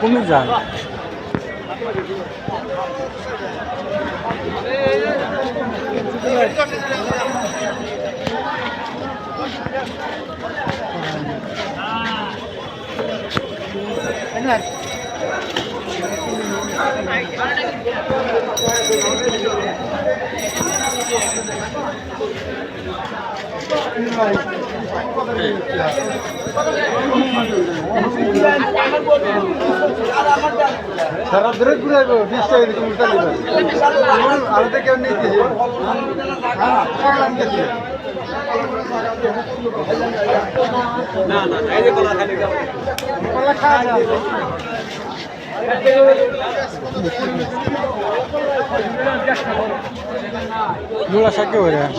কুমির যান? সারা ধরে ঘুরে আসব বিশ টাকা দিকে উল্টা নেবে আর থেকে নিতে না না, এই কলা খালি জোড়া সাকে হয়ে যায়